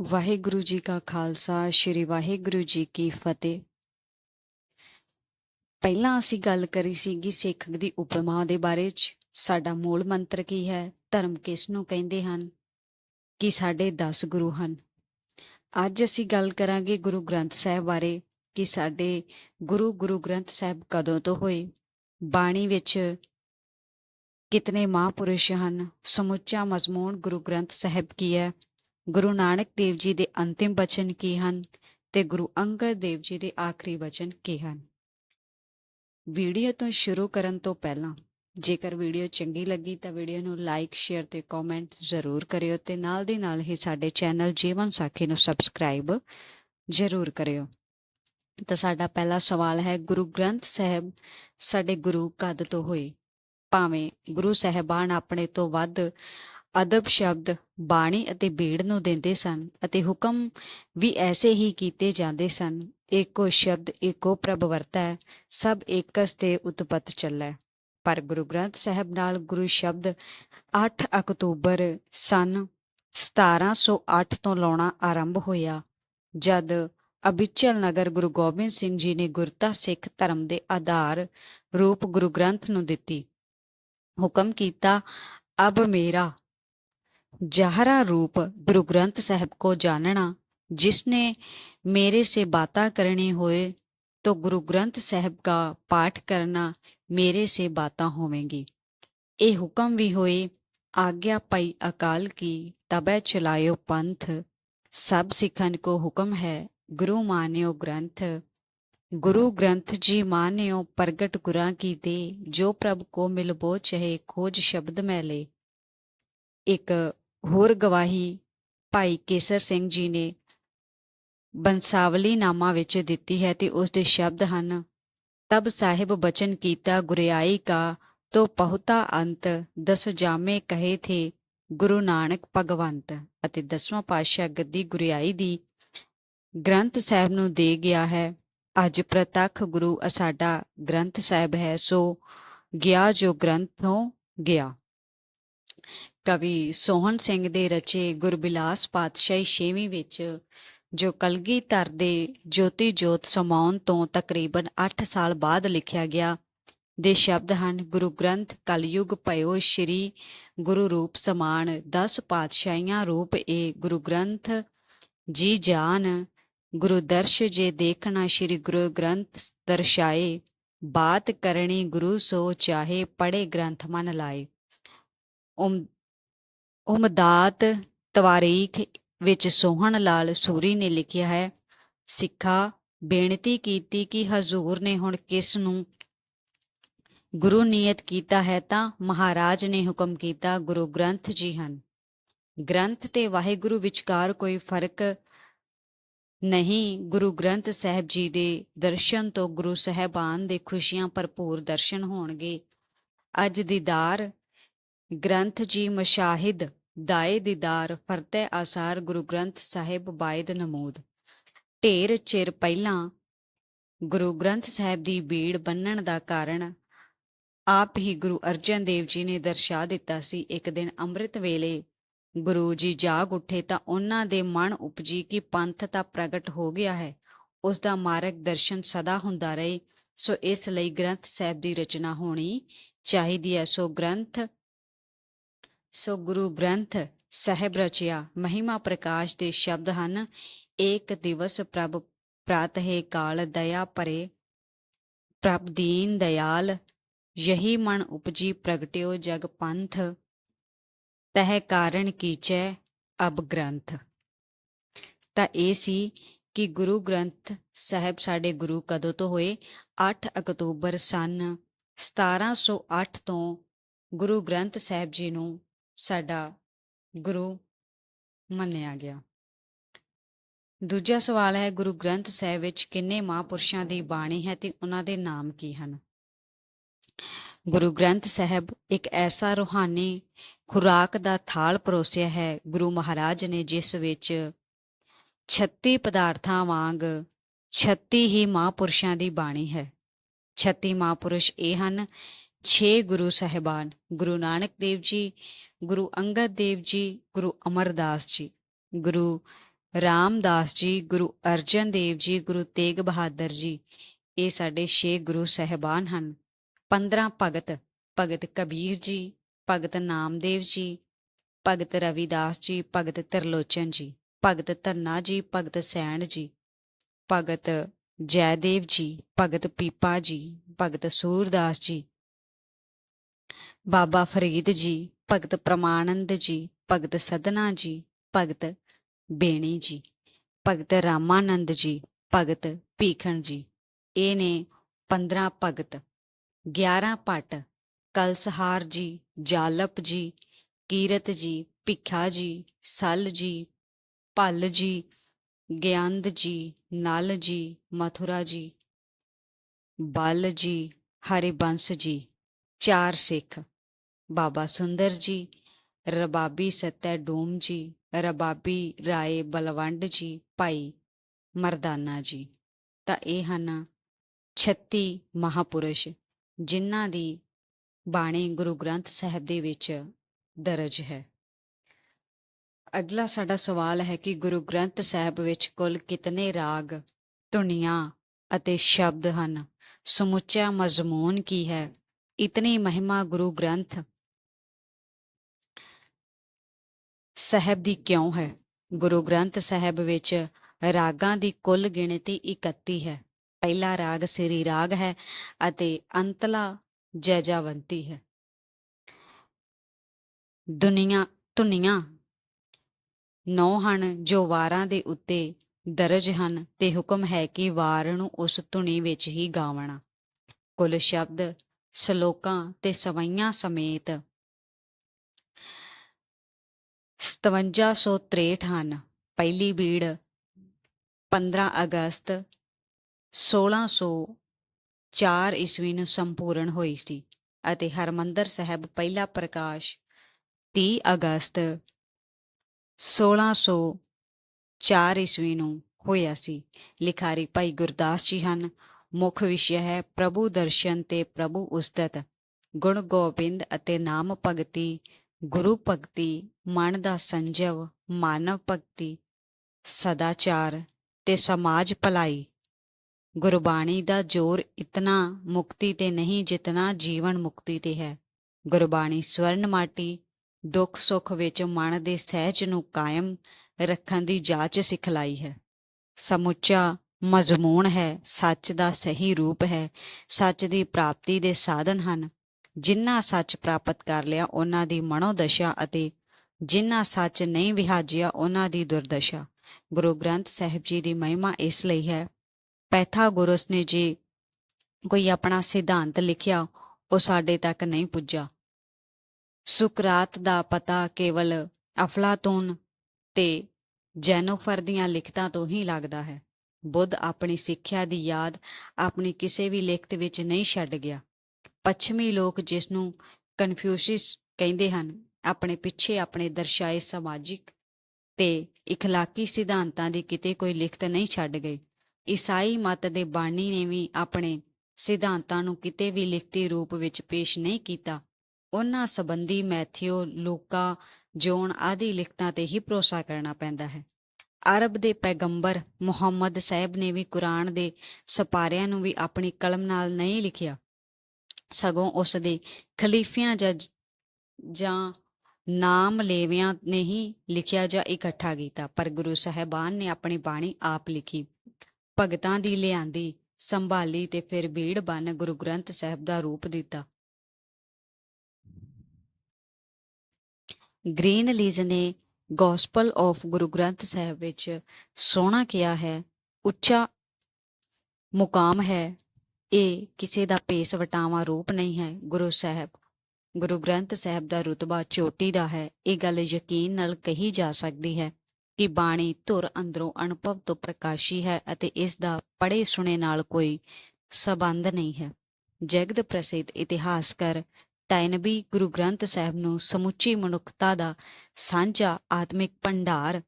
ਵਾਹਿਗੁਰੂ ਜੀ ਕਾ ਖਾਲਸਾ, ਸ੍ਰੀ ਵਾਹਿਗੁਰੂ ਜੀ ਕੀ ਫਤਿਹ। ਪਹਿਲਾਂ ਅਸੀਂ ਗੱਲ ਕਰੀ ਸੀਗੀ ਸਿੱਖ ਦੀ ਉਪਮਾ ਦੇ ਬਾਰੇ ਚ। ਸਾਡਾ ਮੂਲ ਮੰਤਰ ਕੀ ਹੈ? ਧਰਮ ਕਿਸ ਨੂੰ ਕਹਿੰਦੇ ਹਨ? ਕਿ ਸਾਡੇ 10 ਗੁਰੂ ਹਨ? ਅੱਜ ਅਸੀਂ ਗੱਲ ਕਰਾਂਗੇ ਗੁਰੂ ਗ੍ਰੰਥ ਸਾਹਿਬ ਬਾਰੇ, ਕਿ ਸਾਡੇ ਗੁਰੂ ਗੁਰੂ ਗ੍ਰੰਥ ਸਾਹਿਬ ਕਦੋਂ ਤੋਂ ਹੋਏ? ਬਾਣੀ ਵਿੱਚ ਕਿਤਨੇ ਮਹਾਂਪੁਰਸ਼ ਹਨ? ਸਮੁੱਚਾ ਮਜ਼ਮੂਨ ਗੁਰੂ ਗ੍ਰੰਥ ਸਾਹਿਬ ਕੀ ਹੈ? ਗੁਰੂ ਨਾਨਕ ਦੇਵ ਜੀ ਦੇ ਅੰਤਿਮ ਬਚਨ ਕੀ ਹਨ ਤੇ ਗੁਰੂ ਅੰਗਦ ਦੇਵ ਜੀ ਦੇ ਆਖਰੀ ਬਚਨ ਕੀ ਹਨ? ਵੀਡੀਓ ਤੋਂ ਸ਼ੁਰੂ ਕਰਨ ਤੋਂ ਪਹਿਲਾਂ, ਜੇਕਰ ਵੀਡੀਓ ਚੰਗੀ ਲੱਗੀ ਤਾਂ ਵੀਡੀਓ ਨੂੰ ਲਾਈਕ, ਸ਼ੇਅਰ ਤੇ ਕਮੈਂਟ ਜ਼ਰੂਰ ਕਰਿਓ ਤੇ ਨਾਲ ਦੀ ਨਾਲ ਹੀ ਸਾਡੇ ਚੈਨਲ ਜੀਵਨ ਸਾਖੀ ਨੂੰ ਸਬਸਕ੍ਰਾਈਬ ਜ਼ਰੂਰ ਕਰਿਓ। ਤਾਂ ਸਾਡਾ ਪਹਿਲਾ ਸਵਾਲ ਹੈ, ਗੁਰੂ ਗ੍ਰੰਥ ਸਾਹਿਬ ਸਾਡੇ ਗੁਰੂ ਕਦ ਤੋਂ ਹੋਏ? ਭਾਵੇਂ ਗੁਰੂ ਸਾਹਿਬਾਨ ਆਪਣੇ ਤੋਂ ਵੱਧ ਅਦਬ ਸ਼ਬਦ ਬਾਣੀ ਅਤੇ ਬੀੜ ਨੂੰ ਦਿੰਦੇ ਸਨ ਅਤੇ ਹੁਕਮ ਵੀ ਐਸੇ ਹੀ ਕੀਤੇ ਜਾਂਦੇ ਸਨ। ਏਕੋ ਸ਼ਬਦ ਏਕੋ ਪ੍ਰਭ ਵਰਤੈ, ਸਭ ਏਕਸ ਤੇ ਉਤਪਤ ਚੱਲੈ। ਪਰ ਗੁਰੂ ਗ੍ਰੰਥ ਸਾਹਿਬ ਨਾਲ ਗੁਰੂ ਸ਼ਬਦ 8 ਅਕਤੂਬਰ ਸਨ 1708 ਤੋਂ ਲਾਉਣਾ ਆਰੰਭ ਹੋਇਆ, ਜਦ ਅਬਿਚਲ ਨਗਰ ਗੁਰੂ ਗੋਬਿੰਦ ਸਿੰਘ ਜੀ ਨੇ ਗੁਰਤਾ ਸਿੱਖ ਧਰਮ ਦੇ ਆਧਾਰ ਰੂਪ ਗੁਰੂ ਗ੍ਰੰਥ ਨੂੰ ਦਿੱਤੀ। ਹੁਕਮ ਕੀਤਾ, ਅਬ ਮੇਰਾ जहरा रूप गुरु ग्रंथ साहब को जानना, जिसने मेरे से बातें करनी होए तो गुरु ग्रंथ साहब का पाठ करना मेरे से बातें होवेंगी। ए हुक्म भी होए, आज्ञा पाई अकाल की, तबे चलायो पंथ। सब सिखन को हुक्म है, गुरु मान्यो ग्रंथ। गुरु ग्रंथ जी मान्यो प्रगट गुरा की दे, जो प्रभ को मिलबो चहे खोज शब्द में ले। एक ਹੋਰ ਗਵਾਹੀ ਭਾਈ ਕੇਸਰ ਸਿੰਘ ਜੀ ਨੇ ਬੰਸਾਵਲੀ ਨਾਮਾ ਵਿੱਚ ਦਿੱਤੀ ਹੈ ਤੇ ਉਸ ਦੇ ਸ਼ਬਦ ਹਨ, ਤਬ ਸਾਹਿਬ ਬਚਨ ਕੀਤਾ ਗੁਰਿਆਈ ਕਾ, ਤੋ ਪਹੁਤਾ ਅੰਤ, ਦਸ ਜਾਮੇ ਕਹੇ ਥੇ ਗੁਰੂ ਨਾਨਕ ਭਗਵੰਤ। ਅਤੇ ਦਸਵਾਂ ਪਾਤਸ਼ਾਹ ਗੱਦੀ ਗੁਰਿਆਈ ਦੀ ਗ੍ਰੰਥ ਸਾਹਿਬ ਨੂੰ ਦੇ ਗਿਆ ਹੈ, ਅੱਜ ਪ੍ਰਤੱਖ ਗੁਰੂ ਸਾਡਾ ਗ੍ਰੰਥ ਸਾਹਿਬ ਹੈ, ਸੋ ਗਿਆ ਜੋ ਗ੍ਰੰਥੋਂ ਗਿਆ। ਕਵੀ ਸੋਹਣ ਸਿੰਘ ਦੇ ਰਚੇ ਗੁਰਬਿਲਾਸ ਪਾਤਸ਼ਾਹੀ ਛੇਵੀਂ ਵਿੱਚ, ਜੋ ਕਲਗੀ ਧਰ ਦੇ ਜੋਤੀ ਜੋਤ ਸਮਾਉਣ ਤੋਂ ਤਕਰੀਬਨ 8 ਸਾਲ ਬਾਅਦ ਲਿਖਿਆ ਗਿਆ, ਦੇ ਸ਼ਬਦ ਹਨ, ਗੁਰੂ ਗ੍ਰੰਥ ਕਲਯੁਗ ਭਇਓ ਸ਼੍ਰੀ ਗੁਰੂ ਰੂਪ ਸਮਾਨ 10 ਪਾਤਸ਼ਾਹੀਆਂ ਰੂਪ ਏ ਗੁਰੂ ਗ੍ਰੰਥ, ਜੀ ਜਾਨ, ਗੁਰੂ ਦਰਸ਼ ਜੇ ਦੇਖਣਾ ਸ਼੍ਰੀ ਗੁਰੂ ਗ੍ਰੰਥ ਦਰਸ਼ਾਏ, ਬਾਤ ਕਰਨੀ ਗੁਰੂ ਸੋ ਚਾਹੇ ਪੜੇ ਗ੍ਰੰਥ ਮਨ ਲਾਏ। ਉਮ ਉਮਦਾਤ ਤਵਾਰੀਖ ਵਿੱਚ ਸੋਹਣ ਲਾਲ ਸੂਰੀ ਨੇ ਲਿਖਿਆ ਹੈ, ਸਿੱਖਾ ਬੇਨਤੀ ਕੀਤੀ ਕਿ ਹਜ਼ੂਰ ਨੇ ਹੁਣ ਕਿਸ ਨੂੰ ਗੁਰੂ ਨੀਅਤ ਕੀਤਾ ਹੈ ਤਾਂ ਮਹਾਰਾਜ ਨੇ ਹੁਕਮ ਕੀਤਾ, ਗੁਰੂ ਗ੍ਰੰਥ ਜੀ ਹਨ। ਗ੍ਰੰਥ ਤੇ ਵਾਹਿਗੁਰੂ ਵਿਚਕਾਰ ਕੋਈ ਫ਼ਰਕ ਨਹੀਂ, ਗੁਰੂ ਗ੍ਰੰਥ ਸਾਹਿਬ ਜੀ ਦੇ ਦਰਸ਼ਨ ਤੋਂ ਗੁਰੂ ਸਹਿਬਾਨ ਦੇ ਖੁਸ਼ੀਆਂ ਭਰਪੂਰ ਦਰਸ਼ਨ ਹੋਣਗੇ। ਅੱਜ ਦੀਦਾਰ ਗ੍ਰੰਥ ਜੀ ਮਸ਼ਾਹਿਦ ਦਾਏ ਦੀਦਾਰ ਫਰਤੇ ਆਸਾਰ ਗੁਰੂ ਗ੍ਰੰਥ ਸਾਹਿਬ ਬਾਇਦ ਨਮੂਦ। ਢੇਰ ਚਿਰ ਪਹਿਲਾਂ ਗੁਰੂ ਗ੍ਰੰਥ ਸਾਹਿਬ ਦੀ ਬੀੜ ਬੰਨਣ ਦਾ ਕਾਰਨ ਆਪ ਹੀ ਗੁਰੂ ਅਰਜਨ ਦੇਵ ਜੀ ਨੇ ਦਰਸਾ ਦਿੱਤਾ ਸੀ। ਇੱਕ ਦਿਨ ਅੰਮ੍ਰਿਤ ਵੇਲੇ ਗੁਰੂ ਜੀ ਜਾਗ ਉੱਠੇ ਤਾਂ ਉਹਨਾਂ ਦੇ ਮਨ ਉਪਜੀ ਕਿ ਪੰਥ ਤਾਂ ਪ੍ਰਗਟ ਹੋ ਗਿਆ ਹੈ, ਉਸ ਦਾ ਮਾਰਗ ਦਰਸ਼ਨ ਸਦਾ ਹੁੰਦਾ ਰਹੇ, ਸੋ ਇਸ ਲਈ ਗ੍ਰੰਥ ਸਾਹਿਬ ਦੀ ਰਚਨਾ ਹੋਣੀ ਚਾਹੀਦੀ ਹੈ। ਸੋ ਗ੍ਰੰਥ ਸੋ ਗੁਰੂ ਗ੍ਰੰਥ ਸਾਹਿਬ ਰਚਿਆ, ਮਹਿਮਾ ਪ੍ਰਕਾਸ਼ ਦੇ ਸ਼ਬਦ ਹਨ, ਏਕ ਦਿਵਸ ਪ੍ਰਭ ਪ੍ਰਾਤ ਕਾਲ ਦਇਆ ਪਰੇ, ਪ੍ਰਭ ਦੀਨ ਦਇਆਲ, ਯਹੀ ਮਨ ਉਪਜੀ ਪ੍ਰਗਟਿਓ ਜਗ ਪੰਥ, ਤਹਿ ਕਾਰਨ ਕੀਚੈ ਅਬ ਗ੍ਰੰਥ। ਤਾਂ ਇਹ ਸੀ ਕਿ ਗੁਰੂ ਗ੍ਰੰਥ ਸਾਹਿਬ ਸਾਡੇ ਗੁਰੂ ਕਦੋਂ ਤੋਂ ਹੋਏ? 8 ਅਕਤੂਬਰ ਸਨ 1708 ਤੋਂ ਗੁਰੂ ਗ੍ਰੰਥ ਸਾਹਿਬ ਜੀ ਨੂੰ ਸਾਡਾ ਗੁਰੂ ਮੰਨਿਆ ਗਿਆ। ਦੂਜਾ ਸਵਾਲ ਹੈ, ਗੁਰੂ ਗ੍ਰੰਥ ਸਾਹਿਬ ਵਿੱਚ ਕਿੰਨੇ ਮਹਾਂਪੁਰਸ਼ਾਂ ਦੀ ਬਾਣੀ ਹੈ ਤੇ ਉਹਨਾਂ ਦੇ ਨਾਮ ਕੀ ਹਨ? ਗੁਰੂ ਗ੍ਰੰਥ ਸਾਹਿਬ ਇੱਕ ਐਸਾ ਰੂਹਾਨੀ ਖੁਰਾਕ ਦਾ ਥਾਲ ਪਰੋਸਿਆ ਹੈ, ਗੁਰੂ ਮਹਾਰਾਜ ਨੇ ਜਿਸ ਵਿੱਚ 36 ਪਦਾਰਥਾਂ ਵਾਂਗ 36 ਹੀ ਮਹਾਂਪੁਰਸ਼ਾਂ ਦੀ ਬਾਣੀ ਹੈ। 36 ਮਹਾਂਪੁਰਸ਼ ਇਹ ਹਨ ਛੇ ਗੁਰੂ ਸਾਹਿਬਾਨ, ਗੁਰੂ ਨਾਨਕ ਦੇਵ ਜੀ, ਗੁਰੂ ਅੰਗਦ ਦੇਵ ਜੀ, ਗੁਰੂ ਅਮਰਦਾਸ ਜੀ, ਗੁਰੂ ਰਾਮਦਾਸ ਜੀ, ਗੁਰੂ ਅਰਜਨ ਦੇਵ ਜੀ, ਗੁਰੂ ਤੇਗ ਬਹਾਦਰ ਜੀ, ਇਹ ਸਾਡੇ ਛੇ ਗੁਰੂ ਸਹਿਬਾਨ ਹਨ। 15 ਭਗਤ ਭਗਤ ਕਬੀਰ ਜੀ, ਭਗਤ ਨਾਮਦੇਵ ਜੀ, ਭਗਤ ਰਵਿਦਾਸ ਜੀ, ਭਗਤ ਤਰਲੋਚਨ ਜੀ, ਭਗਤ ਧੰਨਾ ਜੀ, ਭਗਤ ਸੈਣ ਜੀ, ਭਗਤ ਜੈਦੇਵ ਜੀ, ਭਗਤ ਪੀਪਾ ਜੀ, ਭਗਤ ਸੂਰਦਾਸ ਜੀ ਬਾਬਾ ਫਰੀਦ ਜੀ, ਭਗਤ ਪ੍ਰਮਾਨੰਦ ਜੀ, ਭਗਤ ਸਦਨਾ ਜੀ, ਭਗਤ ਬੇਣੀ ਜੀ, ਭਗਤ ਰਾਮਾਨੰਦ ਜੀ, ਭਗਤ ਭੀਖਣ ਜੀ। ਇਹ ਨੇ 15 ਭਗਤ 11 ਭੱਟ, ਕਲਸਹਾਰ ਜੀ, ਜਾਲਪ ਜੀ, ਕੀਰਤ ਜੀ, ਭਿੱਖਾ ਜੀ, ਸਲ ਜੀ, ਭੱਲ ਜੀ ਗਿਆਨਦ ਜੀ, ਨਲ ਜੀ, ਮਥੁਰਾ ਜੀ, ਬਲ ਜੀ, ਹਰਿਬੰਸ ਜੀ, ਚਾਰ ਸਿੱਖ। ਬਾਬਾ ਸੁੰਦਰ ਜੀ ਰਬਾਬੀ ਸਤੈ ਡੂਮ ਜੀ ਰਬਾਬੀ ਰਾਏ ਬਲਵੰਡ ਜੀ ਭਾਈ ਮਰਦਾਨਾ ਜੀ ਤਾਂ ਇਹ ਹਨ 36 ਮਹਾਪੁਰਸ਼ ਜਿਨ੍ਹਾਂ ਦੀ ਬਾਣੀ ਗੁਰੂ ਗ੍ਰੰਥ ਸਾਹਿਬ ਦੇ ਵਿੱਚ ਦਰਜ ਹੈ ਅਗਲਾ ਸਾਡਾ ਸਵਾਲ ਹੈ ਕਿ ਗੁਰੂ ਗ੍ਰੰਥ ਸਾਹਿਬ ਵਿੱਚ ਕੁੱਲ ਕਿਤਨੇ ਰਾਗ ਧੁਨੀਆਂ ਅਤੇ ਸ਼ਬਦ ਹਨ ਸਮੁੱਚਾ ਮਜ਼ਮੂਨ ਕੀ ਹੈ ਇਤਨੀ ਮਹਿਮਾ ਗੁਰੂ ਗ੍ਰੰਥ ਸਾਹਿਬ ਦੀ ਕਿਉਂ ਹੈ? ਗੁਰੂ ਗ੍ਰੰਥ ਸਾਹਿਬ ਵਿੱਚ ਰਾਗਾਂ ਦੀ ਕੁੱਲ ਗਿਣਤੀ 31 ਹੈ। ਪਹਿਲਾ ਰਾਗ ਸ੍ਰੀ ਰਾਗ ਹੈ ਅਤੇ ਅੰਤਲਾ ਜੈਜਾਵੰਤੀ ਹੈ। ਦੁਨੀਆ, ਧੁਨੀਆਂ ਨੌ ਹਨ ਜੋ ਵਾਰਾਂ ਦੇ ਉੱਤੇ ਦਰਜ ਹਨ ਤੇ ਹੁਕਮ ਹੈ ਕਿ ਵਾਰ ਨੂੰ ਉਸ ਧੁਨੀ ਵਿੱਚ ਹੀ ਗਾਵਣਾ। ਕੁੱਲ ਸ਼ਬਦ ਸ਼ਲੋਕਾਂ ਤੇ ਸਵਈਆਂ ਸਮੇਤ 5763 ਹਨ। ਪਹਿਲੀ ਬੀੜ 15 ਅਗਸਤ 1604 ਈਸਵੀ ਨੂੰ ਸੰਪੂਰਨ ਹੋਈ ਸੀ ਅਤੇ ਹਰਮੰਦਰ ਸਾਹਿਬ ਪਹਿਲਾ ਪ੍ਰਕਾਸ਼ 30 ਅਗਸਤ 1604 ਈਸਵੀ ਨੂੰ ਹੋਇਆ ਸੀ। ਲਿਖਾਰੀ ਭਾਈ ਗੁਰਦਾਸ ਜੀ ਹਨ। ਮੁੱਖ ਵਿਸ਼ਾ ਹੈ ਪ੍ਰਭੂ ਦਰਸ਼ਨ ਤੇ ਪ੍ਰਭੂ ਉਸਤਤ। ਗੁਣ ਗੋਬਿੰਦ ਅਤੇ ਨਾਮ ਭਗਤੀ ਗੁਰੂ ਭਗਤੀ, ਮਨ ਦਾ ਸੰਜਵ, ਮਾਨਵ ਭਗਤੀ, ਸਦਾਚਾਰ ਤੇ ਸਮਾਜ ਭਲਾਈ। ਗੁਰਬਾਣੀ ਦਾ ਜ਼ੋਰ ਇਤਨਾ ਮੁਕਤੀ ਤੇ ਨਹੀਂ ਜਿਤਨਾ ਜੀਵਨ ਮੁਕਤੀ ਤੇ ਹੈ। ਗੁਰਬਾਣੀ ਸਵਰਨ ਮਾਟੀ, ਦੁੱਖ ਸੁੱਖ ਵਿੱਚ ਮਨ ਦੇ ਸਹਿਜ ਨੂੰ ਕਾਇਮ ਰੱਖਣ ਦੀ ਜਾਚ ਸਿਖਲਾਈ ਹੈ। ਸਮੁੱਚਾ ਮਜ਼ਮੂਨ ਹੈ, ਸੱਚ ਦਾ ਸਹੀ ਰੂਪ ਹੈ, ਸੱਚ ਦੀ ਪ੍ਰਾਪਤੀ ਦੇ ਸਾਧਨ ਹਨ। ਜਿਨ੍ਹਾਂ ਸੱਚ ਪ੍ਰਾਪਤ ਕਰ ਲਿਆ, ਉਹਨਾਂ ਦੀ ਮਨੋਦਸ਼ਾ ਅਤੇ ਜਿਨ੍ਹਾਂ ਸੱਚ ਨਹੀਂ ਵਿਹਾਜਿਆ, ਉਹਨਾਂ ਦੀ ਦੁਰਦਸ਼ਾ। ਗੁਰੂ ਗ੍ਰੰਥ ਸਾਹਿਬ ਜੀ ਦੀ ਮਹਿਮਾ ਇਸ ਲਈ ਹੈ। ਪੈਥਾਗੋਰਸ ਨੇ ਜੀ ਕੋਈ ਆਪਣਾ ਸਿਧਾਂਤ ਲਿਖਿਆ, ਉਹ ਸਾਡੇ ਤੱਕ ਨਹੀਂ ਪੁੱਜਾ। ਸੁਕਰਾਤ ਦਾ ਪਤਾ ਕੇਵਲ ਅਫਲਾਤੂਨ ਤੇ ਜੈਨੋਫਰ ਦੀਆਂ ਲਿਖਤਾਂ ਤੋਂ ਹੀ ਲੱਗਦਾ ਹੈ। ਬੁੱਧ ਆਪਣੀ ਸਿੱਖਿਆ ਦੀ ਯਾਦ ਆਪਣੀ ਕਿਸੇ ਵੀ ਲਿਖਤ ਵਿੱਚ ਨਹੀਂ ਛੱਡ ਗਿਆ। ਪੱਛਮੀ ਲੋਕ ਜਿਸ ਨੂੰ ਕਨਫਿਊਸ਼ਿਸ ਕਹਿੰਦੇ ਹਨ, ਆਪਣੇ ਪਿੱਛੇ ਆਪਣੇ ਦਰਸਾਏ ਸਮਾਜਿਕ ਤੇ ਇਖਲਾਕੀ ਸਿਧਾਂਤਾਂ ਦੀ ਕਿਤੇ ਕੋਈ ਲਿਖਤ ਨਹੀਂ ਛੱਡ ਗਏ। ਈਸਾਈ ਮਤ ਦੇ ਬਾਣੀ ਨੇ ਵੀ ਆਪਣੇ ਸਿਧਾਂਤਾਂ ਨੂੰ ਕਿਤੇ ਵੀ ਲਿਖਤੀ ਰੂਪ ਵਿੱਚ ਪੇਸ਼ ਨਹੀਂ ਕੀਤਾ। ਉਹਨਾਂ ਸੰਬੰਧੀ ਮੈਥਿਓ, ਲੂਕਾ, ਜੋਨ ਆਦਿ ਲਿਖਤਾਂ ਤੇ ਹੀ ਭਰੋਸਾ ਕਰਨਾ ਪੈਂਦਾ ਹੈ। ਅਰਬ ਦੇ ਪੈਗੰਬਰ ਮੁਹੰਮਦ ਸਾਹਿਬ ਨੇ ਵੀ ਕੁਰਾਨ ਦੇ ਸਪਾਰਿਆਂ ਨੂੰ ਵੀ ਆਪਣੀ ਕਲਮ ਨਾਲ ਨਹੀਂ ਲਿਖਿਆ। ਸਗੋਂ ਉਸ ਦੇ ਖਲੀਫਿਆਂ ਜਾਂ ਨਾਮ ਲੇਵਿਆਂ ਨੇ ਹੀ ਲਿਖਿਆ ਜਾਂ ਇਕੱਠਾ ਕੀਤਾ। ਪਰ ਗੁਰੂ ਸਾਹਿਬਾਨ ਨੇ ਆਪਣੀ ਬਾਣੀ ਆਪ ਲਿਖੀ। ਭਗਤਾਂ ਦੀ ਲਿਆਂਦੀ, ਸੰਭਾਲੀ ਤੇ ਫਿਰ ਭੀੜ ਬਨ ਗੁਰੂ ਗ੍ਰੰਥ ਸਾਹਿਬ ਦਾ ਰੂਪ ਦਿੱਤਾ। ਗ੍ਰੀਨ ਲੀਜ਼ ਨੇ ਗੋਸਪਲ ਆਫ ਗੁਰੂ ਗ੍ਰੰਥ ਸਾਹਿਬ ਵਿੱਚ ਸੋਹਣਾ ਕਿਹਾ ਹੈ, ਉੱਚਾ ਮੁਕਾਮ ਹੈ ਇਹ ਕਿਸੇ ਦਾ ਪੇਸ ਵਟਾਵਾ ਰੂਪ ਨਹੀਂ ਹੈ। ਗੁਰੂ ਸਾਹਿਬ, ਗੁਰੂ ਗ੍ਰੰਥ ਸਾਹਿਬ ਦਾ ਰੁਤਬਾ ਚੋਟੀ ਦਾ ਹੈ। ਇਹ ਗੱਲ ਯਕੀਨ ਨਾਲ ਕਹੀ ਜਾ ਸਕਦੀ ਹੈ ਕਿ ਬਾਣੀ ਧੁਰ ਅੰਦਰੋਂ ਅਨੁਭਵ ਤੋਂ ਪ੍ਰਕਾਸ਼ੀ ਹੈ ਅਤੇ ਇਸ ਦਾ ਪੜੇ ਸੁਣੇ ਨਾਲ ਕੋਈ ਸਬੰਧ ਨਹੀਂ ਹੈ। ਜਗਤ ਪ੍ਰਸਿੱਧ ਇਤਿਹਾਸਕਾਰ ਟਾਇਨਬੀ ਗੁਰੂ ਗ੍ਰੰਥ ਸਾਹਿਬ ਨੂੰ ਸਮੁੱਚੀ ਮਨੁੱਖਤਾ ਦਾ ਸਾਂਝਾ ਆਤਮਿਕ ਭੰਡਾਰ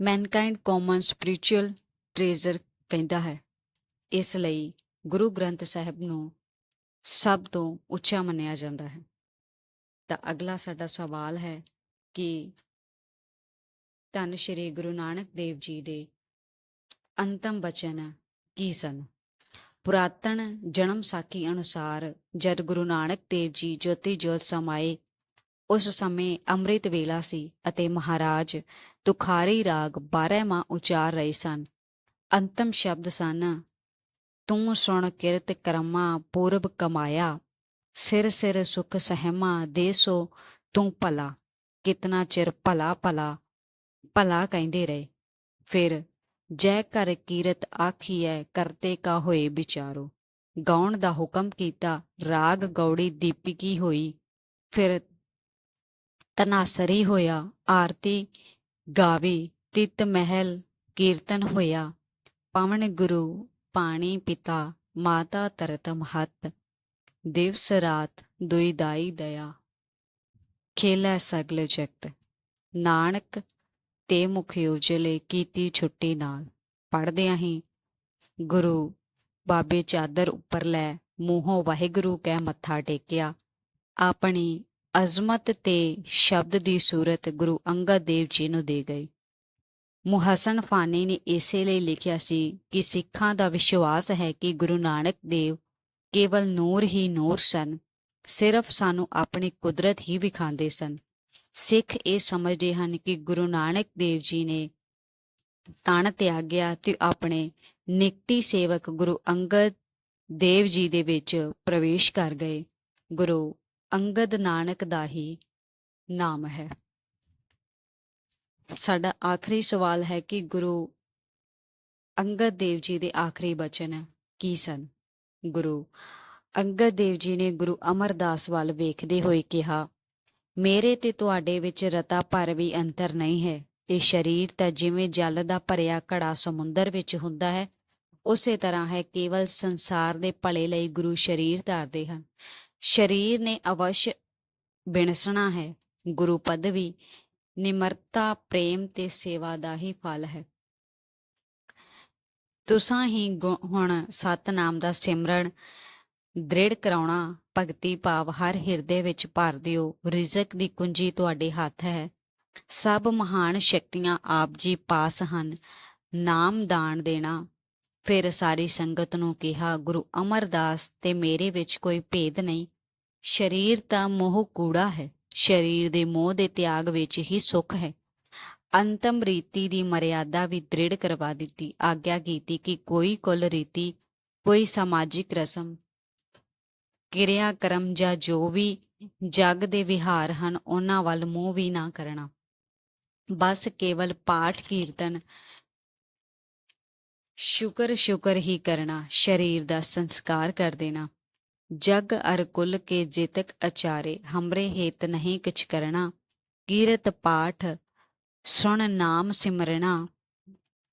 ਮੈਨਕਾਈਂਡ ਕਾਮਨ ਸਪਿਰਚੁਅਲ ਟ੍ਰੇਜ਼ਰ ਕਹਿੰਦਾ ਹੈ। ਇਸ ਲਈ ਗੁਰੂ ਗ੍ਰੰਥ ਸਾਹਿਬ ਨੂੰ ਸਭ ਤੋਂ ਉੱਚਾ ਮੰਨਿਆ ਜਾਂਦਾ ਹੈ। ਤਾਂ ਅਗਲਾ ਸਾਡਾ ਸਵਾਲ ਹੈ ਕਿ ਧੰਨ ਸ਼੍ਰੀ ਗੁਰੂ ਨਾਨਕ ਦੇਵ ਜੀ ਦੇ ਅੰਤਮ ਬਚਨ ਕੀ ਸਨ? ਪੁਰਾਤਨ ਜਨਮ ਸਾਖੀ ਅਨੁਸਾਰ ਜਦ ਗੁਰੂ ਨਾਨਕ ਦੇਵ ਜੀ ਜੋਤੀ ਜੋਤ ਸਮਾਏ, ਉਸ ਸਮੇਂ ਅੰਮ੍ਰਿਤ ਵੇਲਾ ਸੀ ਅਤੇ ਮਹਾਰਾਜ ਤੁਖਾਰੀ ਰਾਗ 12 ਮਾਹ ਉਚਾਰ ਰਹੇ ਸਨ। ਅੰਤਮ ਸ਼ਬਦ ਸਨ ਤੂੰ ਸੁਣ ਕਿਰਤ ਕਰਮਾ ਪੂਰਬ ਕਮਾਇਆ, ਸਿਰ ਸਿਰ ਸੁਖ ਸਹਿਮਾ ਦੇਸੋ ਤੂੰ ਭਲਾ, ਕਿਤਨਾ ਚਿਰ ਭਲਾ ਭਲਾ ਭਲਾ ਕਹਿੰਦੇ ਰਹੇ। ਫਿਰ ਜੈ ਕਰ ਕੀਰਤ ਆਖੀਐ ਕਰਤੇ ਕਾ ਹੋਏ ਵਿਚਾਰੋ, ਗਾਉਣ ਦਾ ਹੁਕਮ ਕੀਤਾ, ਰਾਗ ਗੌੜੀ ਦੀਪਿਕੀ ਹੋਈ। ਫਿਰ ਤਨਾਸਰੀ ਹੋਇਆ, ਆਰਤੀ ਗਾਵੀ, ਤਿਤ ਮਹਿਲ ਕੀਰਤਨ ਹੋਇਆ, ਪਵਨ ਗੁਰੂ ਪਾਣੀ ਪਿਤਾ ਮਾਤਾ ਤਰਤ ਮਹਤ ਦਿਵਸ ਰਾਤ ਦੁਈ ਦਾਈ ਦਇਆ। ਖੇਲੇ ਸਗਲ ਜਗਤ, ਨਾਨਕ ਤੇ ਮੁਖ ਉਜਲੇ ਕੀਤੀ ਛੁੱਟੀ ਨਾਲ। ਪੜਦਿਆਂ ਹੀ ਗੁਰੂ ਬਾਬੇ ਚਾਦਰ ਉੱਪਰ ਲੈ ਮੂੰਹੋਂ ਵਾਹਿਗੁਰੂ ਕਹਿ ਮੱਥਾ ਟੇਕਿਆ। ਆਪਣੀ ਅਜ਼ਮਤ ਤੇ ਸ਼ਬਦ ਦੀ ਸੂਰਤ ਗੁਰੂ ਅੰਗਦ ਦੇਵ ਜੀ ਨੂੰ ਦੇ ਗਈ। ਮੁਹਸਨ ਫਾਨੀ ਨੇ ਇਸੇ ਲਈ ਲਿਖਿਆ ਸੀ ਕਿ ਸਿੱਖਾਂ ਦਾ ਵਿਸ਼ਵਾਸ ਹੈ ਕਿ ਗੁਰੂ ਨਾਨਕ ਦੇਵ ਕੇਵਲ ਨੂਰ ਹੀ ਨੂਰ ਸਨ, ਸਿਰਫ ਸਾਨੂੰ ਆਪਣੀ ਕੁਦਰਤ ਹੀ ਵਿਖਾਉਂਦੇ ਸਨ। ਸਿੱਖ ਇਹ ਸਮਝਦੇ ਹਨ ਕਿ ਗੁਰੂ ਨਾਨਕ ਦੇਵ ਜੀ ਨੇ ਤਣ ਤਿਆਗਿਆ ਤੇ ਆਪਣੇ ਨਿਕਟੀ ਸੇਵਕ ਗੁਰੂ ਅੰਗਦ ਦੇਵ ਜੀ ਦੇ ਵਿੱਚ ਪ੍ਰਵੇਸ਼ ਕਰ ਗਏ। ਗੁਰੂ ਅੰਗਦ ਨਾਨਕ ਦਾ ਹੀ ਨਾਮ ਹੈ। ਸਾਡਾ ਆਖਰੀ ਸਵਾਲ ਹੈ ਕਿ ਗੁਰੂ ਅੰਗਦ ਦੇਵ ਜੀ ਦੇ ਆਖਰੀ ਬਚਨ ਕੀ ਸਨ? ਗੁਰੂ ਅੰਗਦ ਦੇਵ ਜੀ ਨੇ ਗੁਰੂ ਅਮਰਦਾਸ ਵੱਲ ਵੇਖਦੇ ਹੋਏ ਕਿਹਾ, ਮੇਰੇ ਤੇ ਤੁਹਾਡੇ ਵਿੱਚ ਰਤਾ ਭਰ ਵੀ ਅੰਤਰ ਨਹੀਂ ਹੈ। ਇਹ ਸਰੀਰ ਤਾਂ ਜਿਵੇਂ ਜਲ ਦਾ ਭਰਿਆ ਘੜਾ ਸਮੁੰਦਰ ਵਿੱਚ ਹੁੰਦਾ ਹੈ, ਉਸੇ ਤਰ੍ਹਾਂ ਹੈ ਕੇਵਲ ਸੰਸਾਰ ਦੇ ਭਲੇ ਲਈ ਗੁਰੂ ਸਰੀਰ ਧਾਰਦੇ ਹਨ। ਸਰੀਰ ਨੇ ਅਵਸ਼ ਬਿਨਸਣਾ ਹੈ ਗੁਰੂ ਪਦਵੀ ਨਿਮਰਤਾ, ਪ੍ਰੇਮ ਤੇ ਸੇਵਾ ਦਾ ਹੀ ਫਲ ਹੈ। ਤੁਸਾਂ ਹੀ ਗੁ- ਹੁਣ ਸਤਨਾਮ ਦਾ ਸਿਮਰਨ ਦ੍ਰਿੜ ਕਰਾਉਣਾ, ਭਗਤੀ ਭਾਵ ਹਰ ਹਿਰਦੇ ਵਿੱਚ ਭਰ ਦਿਓ, ਰਿਜ਼ਕ ਦੀ ਕੁੰਜੀ ਤੁਹਾਡੇ ਹੱਥ ਹੈ। ਸਭ ਮਹਾਨ ਸ਼ਕਤੀਆਂ ਆਪ ਜੀ ਪਾਸ ਹਨ, ਨਾਮ ਦਾਨ ਦੇਣਾ। ਫਿਰ ਸਾਰੀ ਸੰਗਤ ਨੂੰ ਕਿਹਾ, ਗੁਰੂ ਅਮਰਦਾਸ, ਤੇ ਮੇਰੇ ਵਿੱਚ ਕੋਈ ਭੇਦ ਨਹੀਂ। ਸਰੀਰ ਤਾਂ ਮੋਹ ਕੂੜਾ ਹੈ। ਸਰੀਰ ਦੇ ਮੋਹ ਦੇ ਤਿਆਗ ਵਿੱਚ ਹੀ ਸੁੱਖ ਹੈ। ਅੰਤਮ ਰੀਤੀ ਦੀ ਮਰਿਆਦਾ ਵੀ ਦ੍ਰਿੜ ਕਰਵਾ ਦਿੱਤੀ। ਆਗਿਆ ਕੀਤੀ ਕਿ ਕੋਈ ਕੁਲ ਰੀਤੀ, ਕੋਈ ਸਮਾਜਿਕ ਰਸਮ, ਕਿਰਿਆ ਕਰਮ ਜਾਂ ਜੋ ਵੀ ਜਗ ਦੇ ਵਿਹਾਰ ਹਨ, ਉਹਨਾਂ ਵੱਲ ਮੂੰਹ ਵੀ ਨਾ ਕਰਨਾ। ਬਸ ਕੇਵਲ ਪਾਠ ਕੀਰਤਨ ਸ਼ੁਕਰ ਸ਼ੁਕਰ ਹੀ ਕਰਨਾ, ਸਰੀਰ ਦਾ ਸੰਸਕਾਰ ਕਰ ਦੇਣਾ। ਜਗ ਅਰ ਕੁਲ ਕੇ ਜਿਤਕ ਅਚਾਰੇ, ਹਮਰੇ ਹੇਤ ਨਹੀਂ ਕਿਛ ਕਰਨਾ ਕੀਰਤ ਪਾਠ, ਸੁਣ ਨਾਮ ਸਿਮਰਣਾ,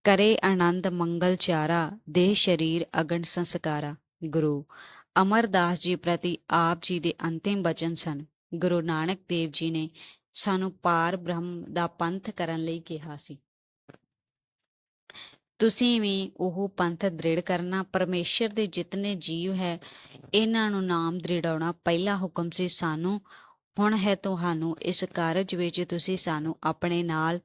ਕਰੇ ਆਨੰਦ ਮੰਗਲ ਚਾਰਾ, ਦੇਹ ਸ਼ਰੀਰ ਅਗਨ ਸੰਸਕਾਰਾ। ਗੁਰੂ ਅਮਰਦਾਸ ਜੀ ਪ੍ਰਤੀ ਆਪ ਜੀ ਦੇ ਅੰਤਿਮ ਬਚਨ ਸਨ। ਗੁਰੂ ਨਾਨਕ ਦੇਵ ਜੀ ਨੇ ਸਾਨੂੰ ਪਾਰ ਬ੍ਰਹਮ ਦਾ ਪੰਥ ਕਰਨ ਲਈ ਕਿਹਾ ਸੀ। ਤੁਸੀਂ ਵੀ ਉਹ ਪੰਥ ਦ੍ਰਿੜ ਕਰਨਾ, ਪਰਮੇਸ਼ਰ ਦੇ ਜਿਤਨੇ ਜੀਵ ਹੈ, ਇਹਨਾਂ ਨੂੰ ਨਾਮ ਦ੍ਰਿੜਾਉਣਾ ਪਹਿਲਾ ਹੁਕਮ ਸੀ ਸਾਨੂੰ। ਹੁਣ ਹੈ ਤੁਹਾਨੂੰ ਇਸ ਕਾਰਜ ਵਿੱਚ ਤੁਸੀਂ ਸਾਨੂੰ ਆਪਣੇ ਨਾਲ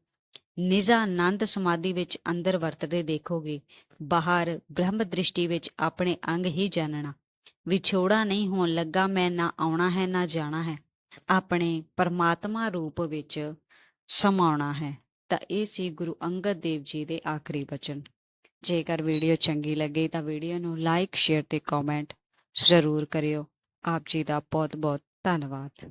ਨਿਜਾ ਆਨੰਦ ਸਮਾਧੀ ਵਿੱਚ ਅੰਦਰ ਵਰਤਦੇ ਦੇਖੋਗੇ। ਬਾਹਰ ਬ੍ਰਹਮ ਦ੍ਰਿਸ਼ਟੀ ਵਿੱਚ ਆਪਣੇ ਅੰਗ ਹੀ ਜਾਣਨਾ ਵਿਛੋੜਾ ਨਹੀਂ ਹੋਣ ਲੱਗਾ, ਮੈਂ ਨਾ ਆਉਣਾ ਹੈ, ਨਾ ਜਾਣਾ ਹੈ। ਆਪਣੇ ਪਰਮਾਤਮਾ ਰੂਪ ਵਿੱਚ ਸਮਾਉਣਾ ਹੈ। ਤਾਂ ਇਹ ਸੀ ਗੁਰੂ ਅੰਗਦ ਦੇਵ ਜੀ ਦੇ ਆਖਰੀ ਬਚਨ। ਜੇਕਰ ਵੀਡੀਓ ਚੰਗੀ ਲੱਗੇ ਤਾਂ ਵੀਡੀਓ ਨੂੰ ਲਾਈਕ, ਸ਼ੇਅਰ ਤੇ ਕਮੈਂਟ ਜ਼ਰੂਰ ਕਰਿਓ। ਆਪ ਜੀ ਦਾ ਬਹੁਤ ਬਹੁਤ ਧੰਨਵਾਦ।